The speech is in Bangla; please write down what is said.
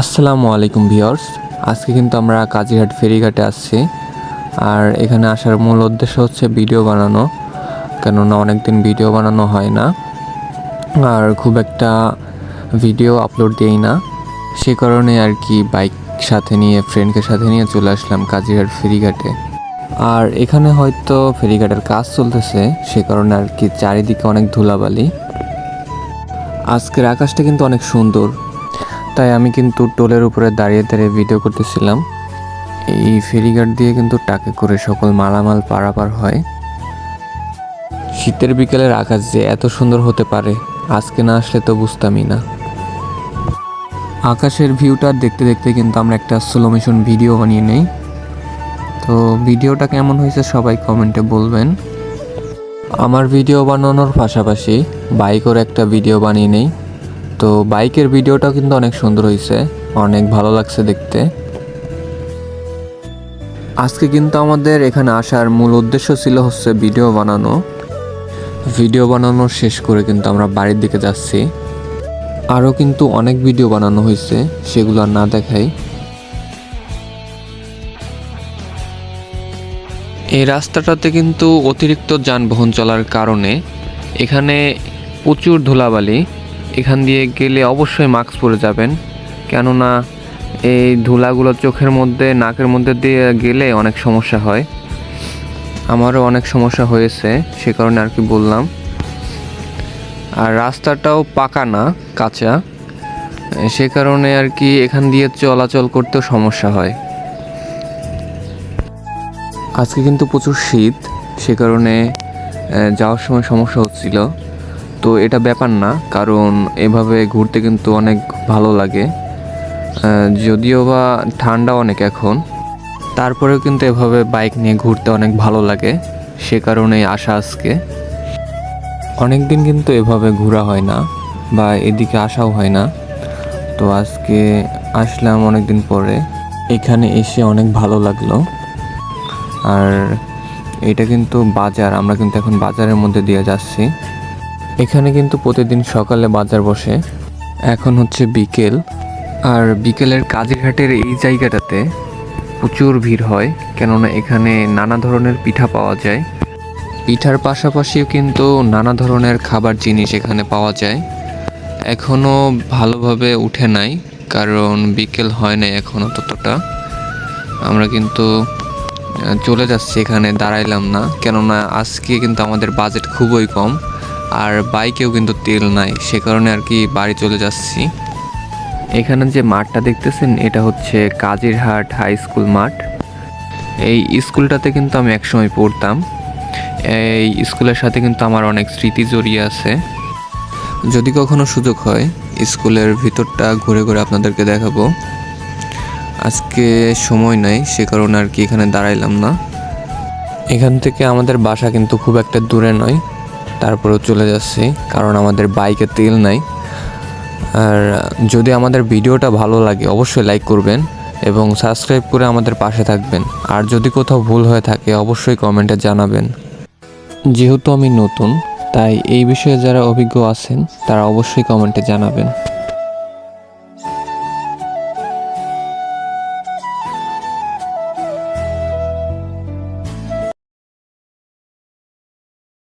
আসসালামু আলাইকুম ভিওর্স আজকে কিন্তু আমরা কাজিরহাট ফেরিঘাটে আসছি। আর এখানে আসার মূল উদ্দেশ্য হচ্ছে ভিডিও বানানো। কেননা অনেক দিন ভিডিও বানানো হয় না। আর খুব একটা ভিডিও আপলোড দেই না। সে কারণে আর কি বাইক সাথে নিয়ে ফ্রেন্ডকে সাথে নিয়ে চলে আসলাম কাজিরহাট ফেরিঘাটে। আর এখানে হয়তো ফেরিঘাটের কাজ চলতেছে, সে কারণে আর কি চারিদিকে অনেক ধুলাবালি। আজকের আকাশটা কিন্তু অনেক সুন্দর। তাই আমি কিন্তু টোলের উপরে দাঁড়িয়ে দাঁড়িয়ে ভিডিও করতেছিলাম। এই ফেরিঘাট দিয়ে কিন্তু টাকে করে সকল মালামাল পারাপার হয়। শীতের বিকেলের আকাশ যে এত সুন্দর হতে পারে, আজকে না আসলে তো বুঝতামই না। আকাশের ভিউটা দেখতে দেখতে কিন্তু আমরা একটা স্লো মোশন ভিডিও বানিয়ে নেই। তো ভিডিওটা কেমন হয়েছে সবাই কমেন্টে বলবেন। আমার ভিডিও বানানোর পাশাপাশি বাইকের একটা ভিডিও বানিয়ে নেই। তো বাইকের ভিডিওটাও কিন্তু অনেক সুন্দর হয়েছে অনেক ভালো লাগছে দেখতে। আজকে কিন্তু আমাদের এখানে আসার মূল উদ্দেশ্য ছিল হচ্ছে ভিডিও বানানো। ভিডিও বানানো শেষ করে কিন্তু আমরা বাড়ির দিকে যাচ্ছি। আরও কিন্তু অনেক ভিডিও বানানো হয়েছে সেগুলো না দেখাই। এই রাস্তাটাতে কিন্তু অতিরিক্ত যানবাহন চলার কারণে এখানে প্রচুর ধুলাবালি এখান দিয়ে গেলে অবশ্যই মাস্ক পরে যাবেন। কেননা এই ধুলাগুলো চোখের মধ্যে, নাকের মধ্যে দিয়ে গেলে অনেক সমস্যা হয়। আমারও অনেক সমস্যা হয়েছে, সে কারণে আর কি বললাম। আর রাস্তাটাও পাকা না, কাঁচা। সে কারণে আর কি এখান দিয়ে চলাচল করতেও সমস্যা হয়। আজকে কিন্তু প্রচুর শীত, সে কারণে যাওয়ার সময় সমস্যা হচ্ছিল। তো এটা ব্যাপার না, কারণ এভাবে ঘুরতে কিন্তু অনেক ভালো লাগে। যদিও বা ঠান্ডা অনেক এখন, তারপরেও কিন্তু এভাবে বাইক নিয়ে ঘুরতে অনেক ভালো লাগে, সে কারণেই আসা আজকে। অনেক দিন কিন্তু এভাবে ঘোরা হয় না বা এদিকে আসাও হয় না। তো আজকে আসলাম অনেক দিন পরে, এখানে এসে অনেক ভালো লাগল। আর এটা কিন্তু বাজার, আমরা কিন্তু এখন বাজারের মধ্যে দিয়ে যাচ্ছি। এখানে কিন্তু প্রতিদিন সকালে বাজার বসে। এখন হচ্ছে বিকেল। আর বিকেলের কাজিরহাটের এই জায়গাটাতে প্রচুর ভিড় হয়, কেননা এখানে নানা ধরনের পিঠা পাওয়া যায়। পিঠার পাশাপাশিও কিন্তু নানা ধরনের খাবার জিনিস এখানে পাওয়া যায়। এখনও ভালোভাবে উঠে নাই, কারণ বিকেল হয় নাই এখনও ততটা। আমরা কিন্তু চলে যাচ্ছি এখানে, দাঁড়াইলাম না। কেননা আজকে কিন্তু আমাদের বাজেট খুবই কম। আর বাইকেও কিন্তু তেল নাই, সে কারণে আর কি বাড়ি চলে যাচ্ছি। এখানে যে মাঠটা দেখতেছেন, এটা হচ্ছে কাজিরহাট হাই স্কুল মাঠ। এই স্কুলটাতে কিন্তু আমি একসময় পড়তাম। এই স্কুলের সাথে কিন্তু আমার অনেক স্মৃতি জড়িয়ে আছে। যদি কখনো সুযোগ হয়, স্কুলের ভিতরটা ঘুরে ঘুরে আপনাদেরকে দেখাবো। আজকে সময় নাই, সে কারণে আর কি এখানে দাঁড়াইলাম না। এখান থেকে আমাদের বাসা কিন্তু খুব একটা দূরে নয়। তারপরেও চলে যাচ্ছি, কারণ আমাদের বাইকে তেল নাই। আর যদি আমাদের ভিডিওটা ভালো লাগে, অবশ্যই লাইক করবেন এবং সাবস্ক্রাইব করে আমাদের পাশে থাকবেন। আর যদি কোথাও ভুল হয়ে থাকে, অবশ্যই কমেন্টে জানাবেন। যেহেতু আমি নতুন, তাই এই বিষয়ে যারা অভিজ্ঞ আছেন, তারা অবশ্যই কমেন্টে জানাবেন।